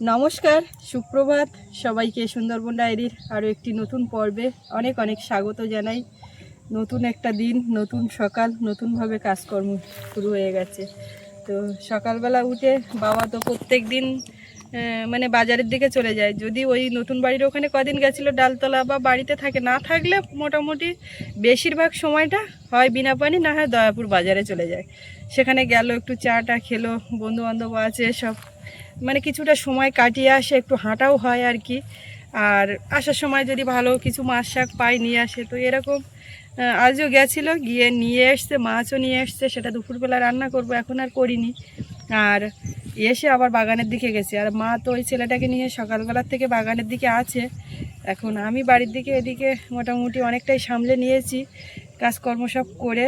নমস্কার, সুপ্রভাত। সবাইকে সুন্দরবন ডায়েরির আরও একটি নতুন পর্বে অনেক অনেক স্বাগত জানাই। নতুন একটা দিন, নতুন সকাল, নতুনভাবে কাজকর্ম শুরু হয়ে গেছে। তো সকালবেলা উঠে বাবা তো প্রত্যেক দিন মানে বাজারের দিকে চলে যায়। যদি ওই নতুন বাড়ির ওখানে কদিন গেছিল ডালতলা বা বাড়িতে থাকে, না থাকলে মোটামুটি বেশিরভাগ সময়টা হয় বিনা পানি না হয় দয়াপুর বাজারে চলে যায়। সেখানে গেল, একটু চাটা খেলো বন্ধু বান্ধব আছে, সব মানে কিছুটা সময় কাটিয়ে আসে, একটু হাঁটাও হয় আর কি। আর আসার সময় যদি ভালো কিছু মাছ শাক পাই নিয়ে আসে, তো এরকম আজও গেছিল, গিয়ে নিয়ে এসছে, মাছও নিয়ে এসছে, সেটা দুপুরবেলা রান্না করব, এখন আর করিনি। আর এসে আবার বাগানের দিকে গেছে। আর মা তো ওই ছেলেটাকে নিয়ে সকালবেলার থেকে বাগানের দিকে আছে। এখন আমি বাড়ির দিকে এদিকে মোটামুটি অনেকটাই সামলে নিয়েছি, কাজকর্ম সব করে।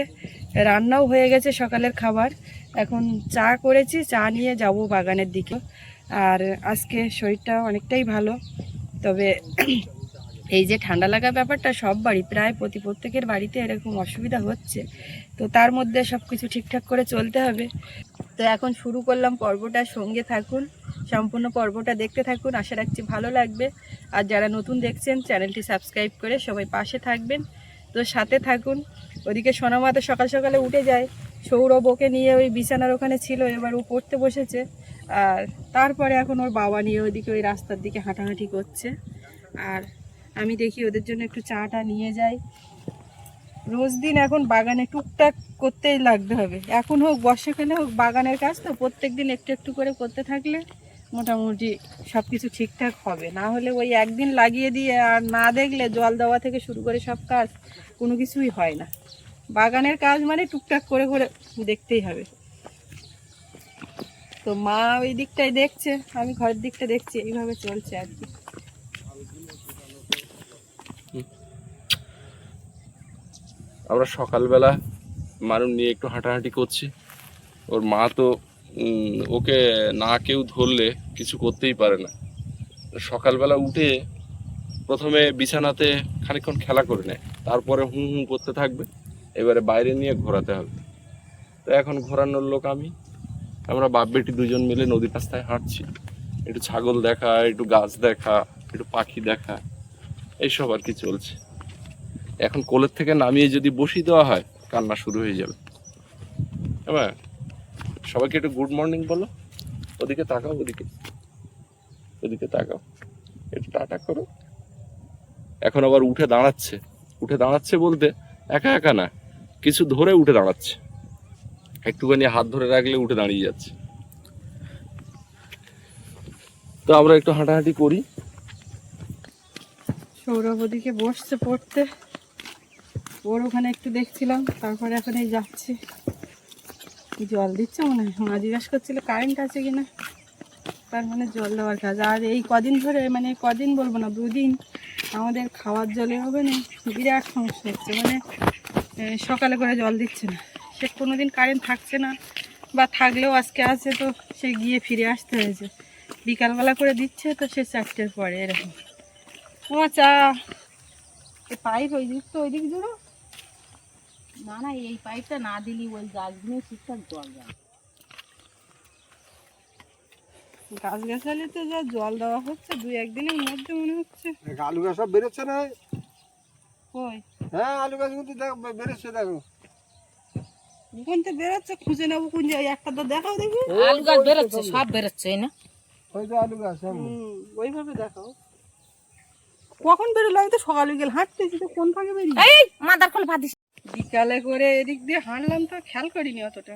রান্নাও হয়ে গেছে সকালের খাবার। এখন চা করেছি, চা নিয়ে যাব বাগানের দিকে। আর আজকে শরীরটা অনেকটাই ভালো, তবে এই যে ঠান্ডা লাগা ব্যাপারটা সব বাড়ি, প্রায় প্রতি প্রত্যেকের বাড়িতে এরকম অসুবিধা হচ্ছে। তো তার মধ্যে সব কিছু ঠিকঠাক করে চলতে হবে। তো এখন শুরু করলাম পর্বটা, সঙ্গে থাকুন, সম্পূর্ণ পর্বটা দেখতে থাকুন। আশা রাখছি ভালো লাগবে। আর যারা নতুন দেখছেন, চ্যানেলটি সাবস্ক্রাইব করে সবাই পাশে থাকবেন। তো সাথে থাকুন। ওদিকে সোনামা তো সকাল সকালে উঠে যায়। সৌরভ ওকে নিয়ে ওই বিছানার ওখানে ছিল, এবার ও পড়তে বসেছে। আর তারপরে এখন ওর বাবা নিয়ে ওইদিকে ওই রাস্তার দিকে হাঁটাহাঁটি করছে। আর আমি দেখি ওদের জন্য একটু চাটা নিয়ে যাই। রোজ দিন এখন বাগানে টুকটাক করতেই লাগতে হবে। এখন হোক, বর্ষাকালে হোক, বাগানের কাজ তো, প্রত্যেক দিন একটু একটু করে করতে থাকলে মোটামুটি সব কিছু ঠিকঠাক হবে। না হলে ওই একদিন লাগিয়ে দিয়ে আর না দেখলে জল দেওয়া থেকে শুরু করে সব কাজ কোনো কিছুই হয় না। বাগানের কাজ মানে টুকটাক করে করে দেখতেই হবে। তো মা ওই দিকটাই দেখছে, আমি ঘরের দিকটা দেখছি, এইভাবে চলছে আর কি। আমরা সকালবেলা মানুষ নিয়ে একটু হাঁটাহাঁটি করছি। ওর মা তো ওকে না কেউ ধরলে কিছু করতেই পারে না। সকালবেলা উঠে প্রথমে বিছানাতে খানিকক্ষণ খেলা করে নেয়, তারপরে হুঁ হুঁ করতে থাকবে। এবারে বাইরে নিয়ে ঘোরাতে হবে। তো এখন ঘোরানোর লোক আমি। আমরা বাপ বেটি দুজন মিলে নদী রাস্তায় হাঁটছি। একটু ছাগল দেখা, একটু গাছ দেখা, একটু পাখি দেখা, এইসব আর কি চলছে। এখন কোলের থেকে নামিয়ে যদি বসিয়ে দেওয়া হয়, কান্না শুরু হয়ে যাবে। হ্যাঁ সবাইকে একটু গুড মর্নিং বলো। ওদিকে তাকাও, ওদিকে। ওদিকে তাকাও। একটু টাটা করো। এখন আবার উঠে দাঁড়াচ্ছে। উঠে দাঁড়াচ্ছে বলতে একা একা না। কিছু ধরে উঠে দাঁড়াচ্ছে। একটুখানি হাত ধরে রাখলে উঠে দাঁড়িয়ে যাচ্ছে। তো আমরা একটু হাঁটাহাঁটি করি। সৌরভ ওদিকে বসছে পড়তে। ওর ওখানে একটু দেখছিলাম, তারপরে এখন এই যাচ্ছি। জল দিচ্ছে মনে হয়? মা জিজ্ঞাসা করছিল কারেন্ট আছে কিনা তার মানে জল দেওয়ার কাজ। আর এই কদিন ধরে মানে কদিন বলব না, দুদিন আমাদের খাওয়ার জলে হবে না। বিরাট সমস্যা হচ্ছে। মানে সকালে করে জল দিচ্ছে না। সে কোনো দিন কারেন্ট থাকছে না, বা থাকলেও আজকে আছে তো, সে গিয়ে ফিরে আসতে হয়েছে। বিকালবেলা করে দিচ্ছে তো, সে চারটের পরে, এরকম। আমার চা। পাইপ ওই দিক তো, ওই দিক জুড়ো। না না, এই পাইপটা না দিলি ওই গাছগুলো ঠিকঠাক জল যায় গাছ গাছালিতে যা জল দেওয়া হচ্ছে দুই একদিনের মধ্যে মনে হচ্ছে। আলু গাছ সব বেরোচ্ছে না। হ্যাঁ আলু গাছ কিন্তু দেখ বেরোচ্ছে দেখো। কোন বেরোচ্ছে খুঁজে নেব কোন জায়গায় একটা তো দেখাও দেখি। আলু গাছ বেরোচ্ছে সব বেরোচ্ছে না? ওই তো আলু গাছ হ্যাঁ। ওইভাবে দেখাও। কখন বেরোলো? আমি তো সকালে গেলে হাঁটতেছি তো কোন ফাঁকে বেরিয়ে এই মাদার খোল ভাত বিকালে করে এদিক দিয়ে হাঁটলাম তো খেয়াল করিনি অতটা।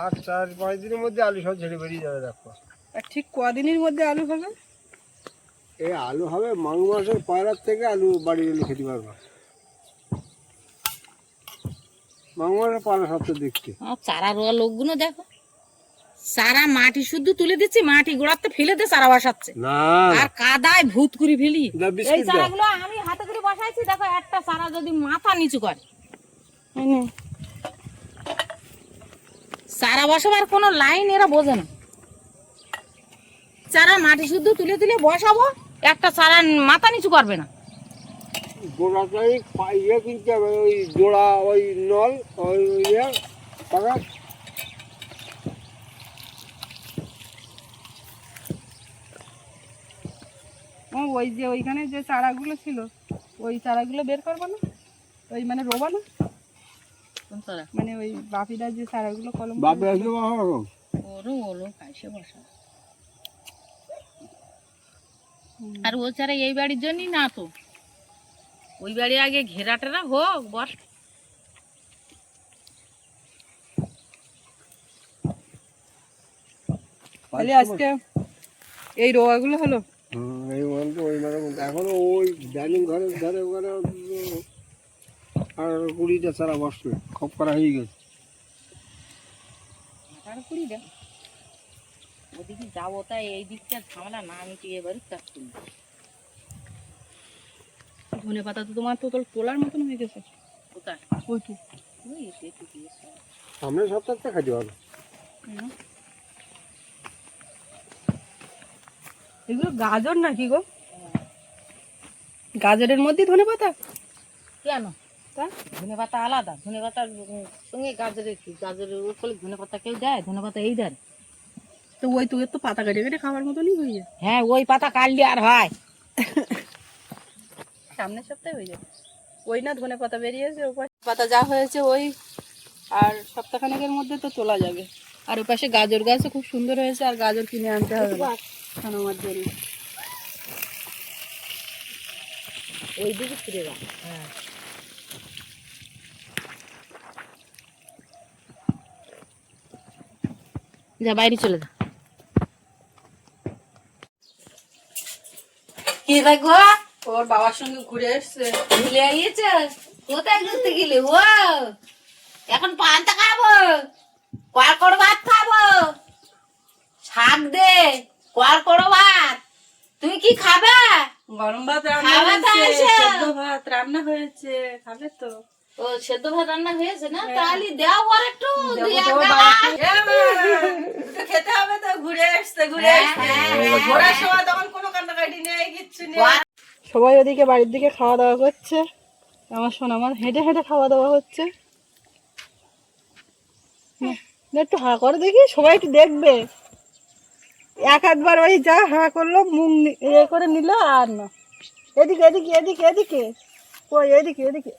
আর চার পাঁচ দিনের মধ্যে আলু সব ঝেড়ে বেরিয়ে যাবে দেখো। আর ঠিক কদিনের মধ্যে আলু হবে? এই আলু হবে মাঘ মাসের পয়লার থেকে আলু বাড়ি গেলে খেতে পারব। মাঘ মাসের পয়লা সপ্তাহ দেখতে চারা রোয়া লোকগুলো দেখো। সারা মাটি শুদ্ধ তুলে দিচ্ছি মাটি গোড়াতে ফেলে দিয়ে চারা বসাচ্ছে। আর কাদায় ভূত করে ফেলি। এই চারাগুলো আমি হাতে করে বসাইছি দেখো একটা চারা যদি মাথা নিচু করে। চারা বসাবার কোনো লাইন এরা বোঝে না। চারা মাটি শুদ্ধ তুলে তুলে বসাবো। একটা চারা মাথা নিচু করবে না। গোড়াটাই ইয়ে কিনতে হবে ওই জোড়া ওই নল ওই ইয়ে টাকা। ওই যে ওইখানে যে চারাগুলো ছিল ওই চারাগুলো বের করব না? ওই মানে রোবা না? মানে ওই বাপিরা যে চারাগুলো কলম বাপে আসলে বসা আর ও ছাড়া এই বাড়ির জন্যই না তো। ওই বাড়ি আগে ঘেরাটেরা হোক বস তাহলে আজকে এই রোয়াগুলো হলো? এই মানে ওই মানে এখনও ওই ডাইনিং ঘরের ধারে ওখানে আর কুড়িটা ছাড়া বসবে। খপ করা হয়ে গেছে। আর কুড়ি দে ওদিকে যাব তাই এই দিকটা ঝামেলা। না আমি এবারে কাজ করি? ধনে পাতা তো তোমার তো তোর তোলার মতন হয়ে গেছে। কোথায়? ওই তো। ওই এসে একটু দিয়েছে সামনের সপ্তাহটা খাইতে পারবে। এগুলো গাজর নাকি গো? গাজরের মধ্যে ধনে পাতা? কেন? তা? ধনে পাতা আলাদা। ধনে পাতার সঙ্গে গাজরের কি? গাজরের উপরে ধনে পাতা কেউ দেয়? ধনে পাতা এই দেয়? তো ওই তোর তো পাতা কেটে কেটে খাওয়ার মতনই হয়ে যায়। হ্যাঁ ওই পাতা কাটলে আর হয়। সামনের সপ্তাহে হয়ে যাবে। ওই না ধনে পাতা বেরিয়েছে পাতা যা হয়েছে ওই আর সপ্তাহখানেকের মধ্যে তো তোলা যাবে। আর ওই পাশে গাজর গাছও খুব সুন্দর হয়েছে আর গাজর কিনে আনতে হবে। জন্য ওই দিকে ফিরে যা। হ্যাঁ। যা বাইরে চলে যা। কি ওর বাবার সঙ্গে ঘুরে এসছে। আইয়েছে কোথায় ঘুরতে গেলে? ও! এখন পান্তা খাব কড়কড় ভাত খাব। শাক দে কড়কড় ভাত। তুমি কি খাবে? গরম ভাত রান্না হয়েছে ভাত রান্না হয়েছে। খাবে তো? ও সেদ্ধ ভাত রান্না হয়েছে না? তাহলে দেও আর একটু দেবো দিয়ে তো দাও। বাড়িতে। এ মা, তো খেতে হবে তো ঘুরে এসছে ঘুরে এসছে। ঘোরার সময় তখন কোনো কান্নাকাটি নেই কিচ্ছু নেই। সবাই ওদিকে বাড়ির দিকে খাওয়া দাওয়া করছে। আমার শোন আমার হেঁটে হেঁটে খাওয়া দাওয়া হচ্ছে। একটু হা করে দেখি সবাই একটু দেখবে। এক আধবার ওই যা হা করল মুখ ইয়ে করে নিল আর না। এদিকে এদিকে এদিকে এদিকে। ওই এদিকে এদিকে।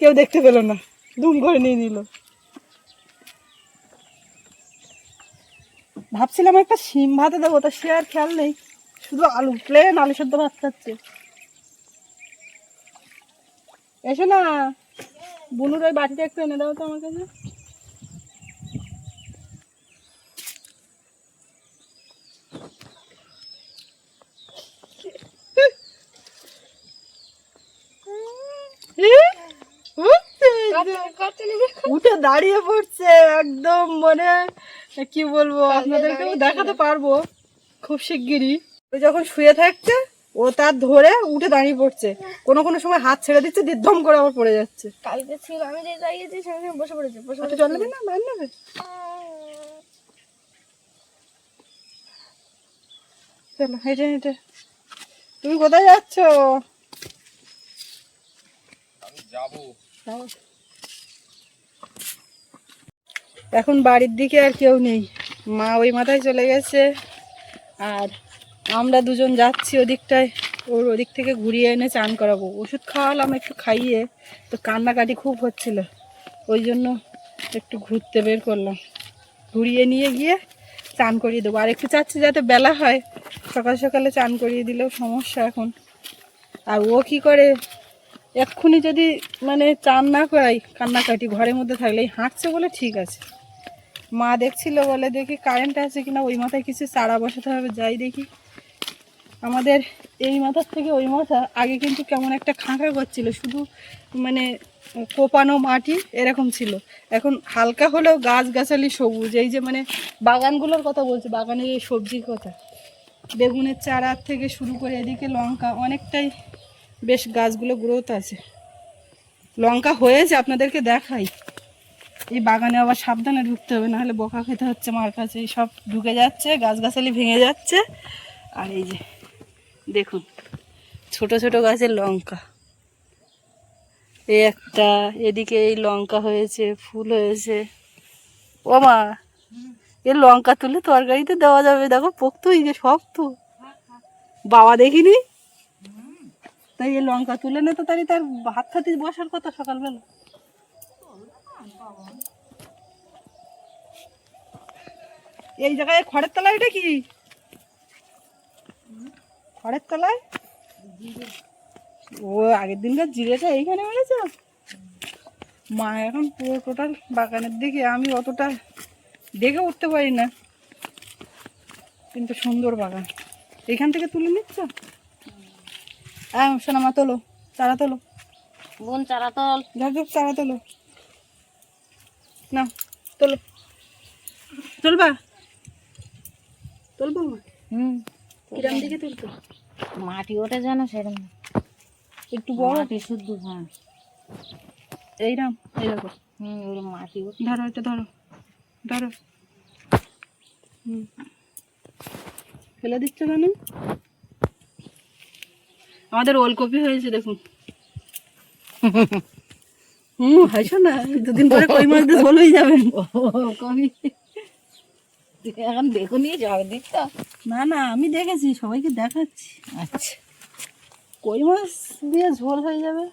কেউ দেখতে পেল না। দুম করে নিয়ে নিল। ভাবছিলাম একটা সিম ভাতে দেবো, তা সে আর খেয়াল নেই। শুধু আলু প্লেন আলু সদ্য ভাত খাচ্ছে। এসো না বুনুর ওই বাটিটা একটু এনে দাও তো আমার কাছে উঠে দাঁড়িয়ে পড়ছে একদম মানে কি বলব আপনাদেরকেও দেখাতে পারব খুব শিগগিরই। ও যখন শুয়ে থাকছে ও তার ধরে উঠে দাঁড়িয়ে পড়ছে। কোনো কোনো সময় হাত ছেড়ে দিচ্ছে দিয়ে দম করে আবার পড়ে যাচ্ছে। কালকে ছিল আমি যে দাঁড়িয়েছি সঙ্গে বসে পড়েছে বসে ওটা জল নেবে না মান নেবে চলো হেঁটে হেঁটে। তুমি কোথায় যাচ্ছ? যাব। এখন বাড়ির দিকে আর কেউ নেই। মা ওই মাথায় চলে গেছে আর আমরা দুজন যাচ্ছি ওদিকটায়। ওর ওদিক থেকে ঘুরিয়ে এনে চান করাবো। ওষুধ খাওয়ালাম একটু খাইয়ে, তো কান্নাকাটি খুব হচ্ছিল। ওই জন্য একটু ঘুরতে বের করলাম। ঘুরিয়ে নিয়ে গিয়ে চান করিয়ে দেবো। আর একটু চাচ্ছি যাতে বেলা হয়। সকাল সকালে চান করিয়ে দিলেও সমস্যা এখন। আর ও কি করে? এক্ষুনি যদি মানে চান না করাই, কান্নাকাটি ঘরের মধ্যে থাকলে এই হাঁটছে বলে ঠিক আছে। মা দেখছিল বলে দেখি কারেন্ট আছে কিনা, ওই মাথায় কিছু চারা বসাতে হবে, যাই দেখি। আমাদের এই মাথার থেকে ওই মাথা আগে কিন্তু কেমন একটা খাঁকা করছিল, শুধু মানে কোপানো মাটি এরকম ছিল। এখন হালকা হলেও গাছগাছালি সবুজ, এই যে মানে বাগানগুলোর কথা বলছি, বাগানের এই সবজির কথা। বেগুনের চারার থেকে শুরু করে এদিকে লঙ্কা, অনেকটাই বেশ গাছগুলো গ্রোথ আছে। লঙ্কা হয়েছে, আপনাদেরকে দেখাই। এই বাগানে আবার সাবধানে ঢুকতে হবে, নাহলে বোকা খেতে হচ্ছে মার কাছে। এই সব ঢুকে যাচ্ছে, গাছগাছালি ভেঙে যাচ্ছে। আর এই যে, দেখুন, ছোট ছোট গাছের লঙ্কা। এই একটা, এদিকে এই লঙ্কা হয়েছে, ফুল হয়েছে। ও মা, এ লঙ্কা তুলে তরকারিতে দেওয়া যাবে। দেখো, পোক্ত এই যে শক্ত। বাবা দেখিনি? তাই এই লঙ্কা তুলে না তো তাই তার ভাত খাতে বসার কথা সকালবেলা। এই জায়গায় খড়ের তলায় এটা কি? খড়ের তলায়? ও আগের দিনকার জিরেটা এইখানে মেরেছ মা এখন পুরো টোটাল বাগানের দিকে আমি অতটা দেখে উঠতে পারি না। কিন্তু সুন্দর বাগান। এখান থেকে তুলে নিচ্ছ? হ্যাঁ শোনা মা তোলো চারা তোলো। বোন চারা তল। চারা তোলো। না তোলো। চলবা তুলবো মা? হুম। কিরাম দিকে তুলতো? মাটি ওঠে যেন সেরকম একটু বড়। মাটি শুদ্ধ হ্যাঁ। এইরকম হুম ওই মাটি ধরো এটা ধরো। ধরো। হুম। ফেলে দিচ্ছ কেন? আমাদের ওলকপি হয়েছে দেখুন। হুম হাসো না দুদিন পরে কই মাছ দিয়ে হয়ে যাবেন কবি। এখন দেখুনি যাবে দেখতে না না আমি দেখেছি সবাইকে দেখাচ্ছি। আচ্ছা। কই মাছ দিয়ে ঝোল হয়ে যাবে?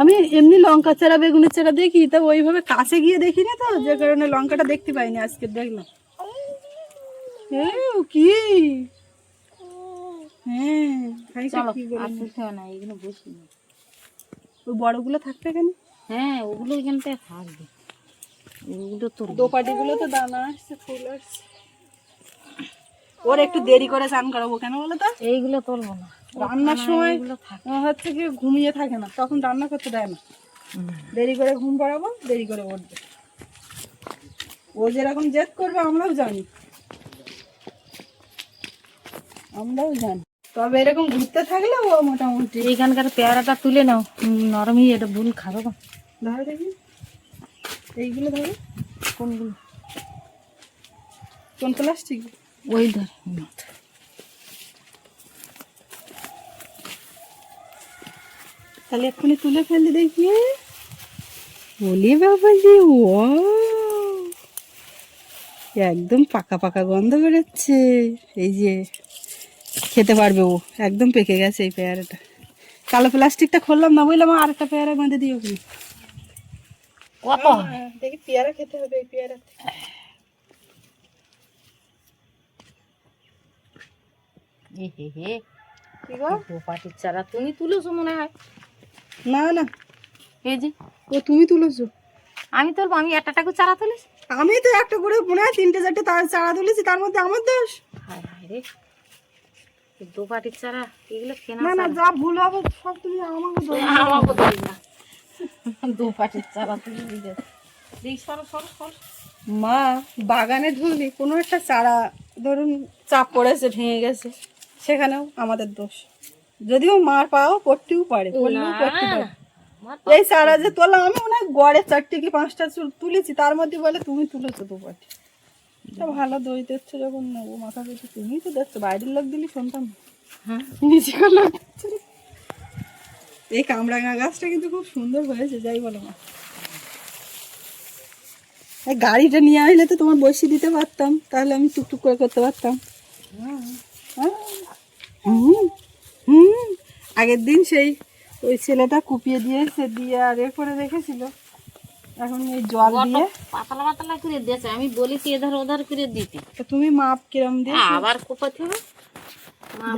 আমি এমনি লঙ্কা চারা বেগুনের চারা দেখি তা ওইভাবে কাছে গিয়ে দেখিনি তো যে কারণে লঙ্কাটা দেখতে পাইনি আজকে দেখলাম। কি? হ্যাঁ চলো? আর না এগুলো বসি না ওই বড়গুলো থাকবে কেন? হ্যাঁ ওগুলো এখান থেকে থাকবে। ওগুলো তোর দোপাটিগুলো তো দানা আসছে ফুল আসছে। ওর একটু দেরি করে চান করাবো কেন বলো তো? এইগুলো তুলবো না। রান্নার সময় হচ্ছে কি ঘুমিয়ে থাকে না তখন রান্না করতে দেয় না। দেরি করে ঘুম পাড়াবো দেরি করে উঠবে। ও যেরকম জেদ করবে আমরাও জানি। আমরাও জানি। তবে এরকম ঘুরতে থাকলে ও মোটামুটি। এইখানকার পেয়ারাটা তুলে নাও। নরমই এটা ভুল খাবে না ধরো দেখি। এইগুলো ধরো। কোনগুলো? কোন প্লাস্টিক ওই ধর তাহলে এক্ষুনি তুলে ফেললে দেখি। বলি বাবা যে ও একদম পাকা পাকা গন্ধ বেরোচ্ছে। এই যে খেতে পারবে ও। একদম পেকে গেছে এই পেয়ারাটা। কালো প্লাস্টিকটা খুললাম না বললাম আর একটা পেয়ারা বেঁধে দিও কি? কত? দেখি পেয়ারা খেতে হবে এই পেয়ারা এ হে হে। কি গো? পাটির চারা তুমি তুলেছো মনে হয়? না না। এই যে। ও তুমি তুলেছো? আমি তোর আমি একটা টাকা চারা তুলেছি। আমি তো একটা করে মনে হয় তিনটে চারটে তার চারা তুলেছি তার মধ্যে আমার দোষ। হায় হায় রে। এই দু পাটির চারা এগুলো কেনা না না যা ভুল হবে সব তুমি আমাকে দোষ আমাকে দিই না। দু পাটির চারা তুলে দিতে দেখ সরো সরো সরো। মা বাগানে ঢুকলি কোনো একটা চারা ধরুন চাপ পড়েছে ভেঙে গেছে। সেখানেও আমাদের দোষ। যদিও মার পাও পড়তেও পারে পড়লেও পড়তে পারে। এই চারা যে তোলা আমি মনে হয় গড়ে চারটে কি পাঁচটা চুল তুলেছি তার মধ্যে বলে তুমি তুলেছো দু পাটি তা ভালো দই দিচ্ছ যখন নেব মাথা তুমিই তো দেখছ বাইরের লোক দিলি শুনতাম। হ্যাঁ। নিজেকার লোক এই কামরাঙা গাছটা কিন্তু খুব সুন্দর হয়েছে যাই বলো মা। এই গাড়িটা নিয়ে আসলে তো তোমার বসিয়ে দিতে পারতাম তাহলে আমি টুকটুক করে করতে পারতাম। হ্যাঁ। হুম হুম। আগের দিন সেই ওই ছেলেটা কুপিয়ে দিয়েছে দিয়ে আর এ করে রেখেছিল এখন এই জল দিয়ে পাতলা পাতলা করে দিয়েছে। আমি বলেছি এধার ওধার করে দিতে। তা তুমি মাপ কিরম দিয়ে আবার কোপাতে হবে?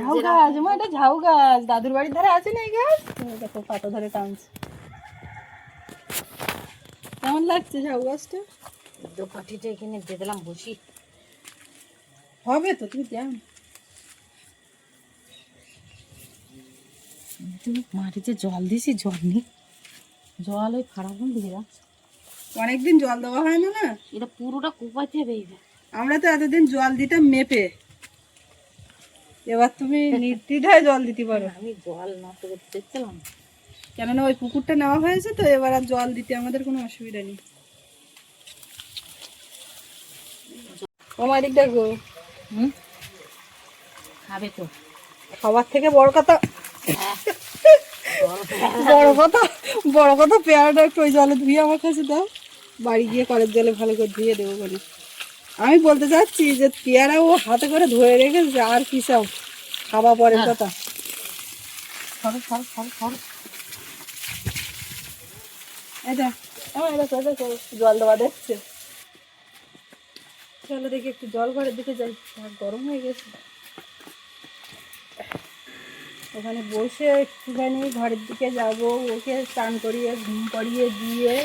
ঝাউ গাছ মা এটা ঝাউ গাছ। দাদুর বাড়ির ধারে আছে না এই গাছ? দেখো পাতা ধরে টানছে। কেমন লাগছে ঝাউ গাছটা? দু এখানে দিয়ে দিলাম বসি। হবে তো তুমি দেও। না। তুমি মাটিতে জল দিছি জল নেই। জল ওই ফাড়াগুন দিয়ে দাও অনেকদিন জল দেওয়া হয় না না? এটা পুরোটা কোপাতে হবে আমরা তো এতদিন জল দিতাম মেপে। এবার তুমি নির্দ্বিধায় জল দিতে পারো। আমি জল নষ্ট করতে দেখছিলাম কেননা ওই পুকুরটা নেওয়া হয়েছে তো এবার আর জল দিতে আমাদের কোনো অসুবিধা নেই। আমার দিক দেখো হুম? খাবে তো। সবার থেকে বড় কথা। বড় কথা বড় কথা পেয়ারাটা একটু ওই জলে ধুয়ে আমার কাছে দাও। বাড়ি গিয়ে কলের জলে ভালো করে ধুয়ে দেবো বলে। আমি বলতে চাচ্ছি যে পেয়ারা ও হাতে করে ধরে রেখেছে আর কি চাও খাওয়া পরের কথা? জল দেওয়া দেখছে। চলো দেখি একটু জল ঘরের দিকে যাই গরম হয়ে গেছে। ওখানে বসে একটুখানি ঘরের দিকে যাব ওকে স্নান করিয়ে ঘুম পাড়িয়ে দিয়ে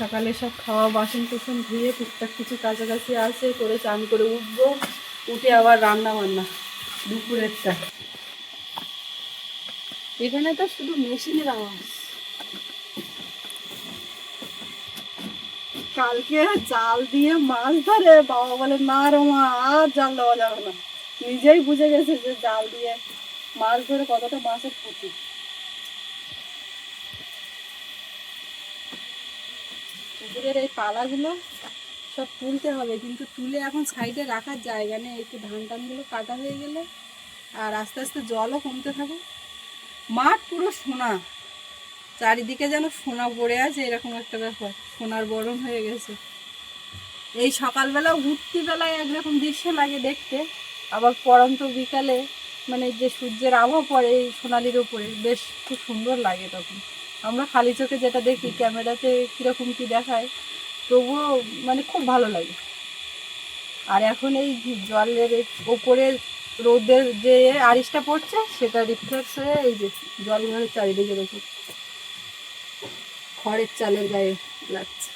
সকালে সব খাওয়া, বাসন কুসন ধুয়ে টুকটাক কিছু কাছাকাছি আছে করে চান করে উঠবো। উঠে আবার রান্না বান্না দুপুরেরটা এখানে তো শুধু মেশিনের আওয়াজ। কালকে জাল দিয়ে মাছ ধরে, বাবা বলে, না রে মা, আর জাল দেওয়া যাবে না। নিজেই বুঝে গেছে যে জাল দিয়ে মাছ ধরে কতটা মাছের ক্ষতি। পুকুরের এই পালাগুলো সব তুলতে হবে, কিন্তু তুলে এখন সাইডে রাখার জায়গা নেই। একটু ধান টানগুলো কাটা হয়ে গেলে আর আস্তে আস্তে জলও কমতে থাকে মাঠ পুরো সোনা, চারিদিকে যেন সোনা পড়ে আছে, এরকম একটা ব্যাপার। সোনার বরণ হয়ে গেছে। এই সকালবেলা উঠতি বেলায় একরকম দৃশ্য লাগে দেখতে, আবার পরন্ত বিকালে মানে যে সূর্যের আভা পড়ে এই সোনালির ওপরে বেশ খুব সুন্দর লাগে তখন। আমরা খালি চোখে যেটা দেখি, ক্যামেরাতে কীরকম কী দেখায়, তবুও মানে খুব ভালো লাগে। আর এখন এই জলের ওপরে রোদের যে আরিসটা পড়ছে, সেটা রিফ্লেক্স হয়ে এই যে জল ঘরের চারিদিকে দেখি, খড়ের চালের গায়ে লাগছে।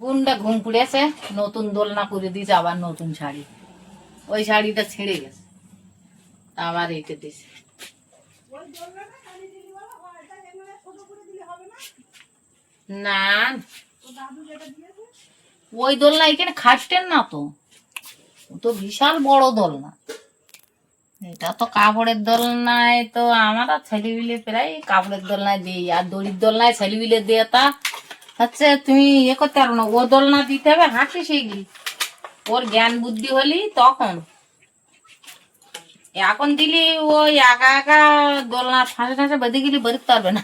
বোনটা ঘুম পুড়েছে, নতুন দোলনা করে দিয়েছে, আবার নতুন শাড়ি। ওই শাড়িটা ছেড়ে গেছে। আবার এটা দিছে। ওই দোলনা এখানে খাটতেন না তো। তো বিশাল বড় দোলনা। এটা তো কাপড়ের দোলনায় তো আমরা ছেলেবিলে প্রায় কাপড়ের দোলনায় দিই, আর দড়ির দোলনায় ছেলেবিলে দিয়ে তা। হচ্ছে তুমি ইয়ে করতে পারো না, ও দোলনা দিতে হবে হাঁটে শিখলি। ওর জ্ঞান বুদ্ধি হলি তখন। এখন দিলি ওই একা একা দোলনা ফাঁসে ফাঁসে বেঁধে গেলি, বেরোতে পারবে না।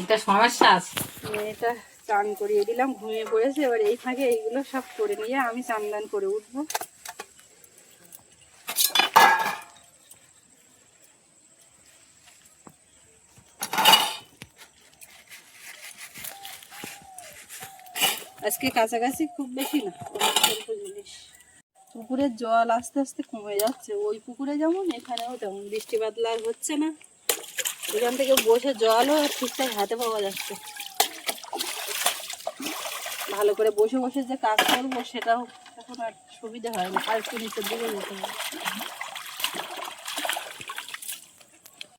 এটা সমস্যা আছে। মেয়েটা চান করিয়ে দিলাম, ঘুমিয়ে পড়েছে, এবার এই ফাঁকে এইগুলো সব করে নিয়ে আমি চান দান করে উঠবো। আজকে কাছাকাছি খুব বেশি না। পুকুরের জল আস্তে আস্তে কমে যাচ্ছে। ওই পুকুরে যেমন, এখানেও তেমন। বৃষ্টি বাদলা আর হচ্ছে না। এখান থেকে বসে জলও ঠিকঠাক হাতে পাওয়া যাচ্ছে। ভালো করে বসে বসে যে কাজ করব, সেটাও এখন আর সুবিধা হয় না। আর একটু নিচের দিকে যেতে হবে।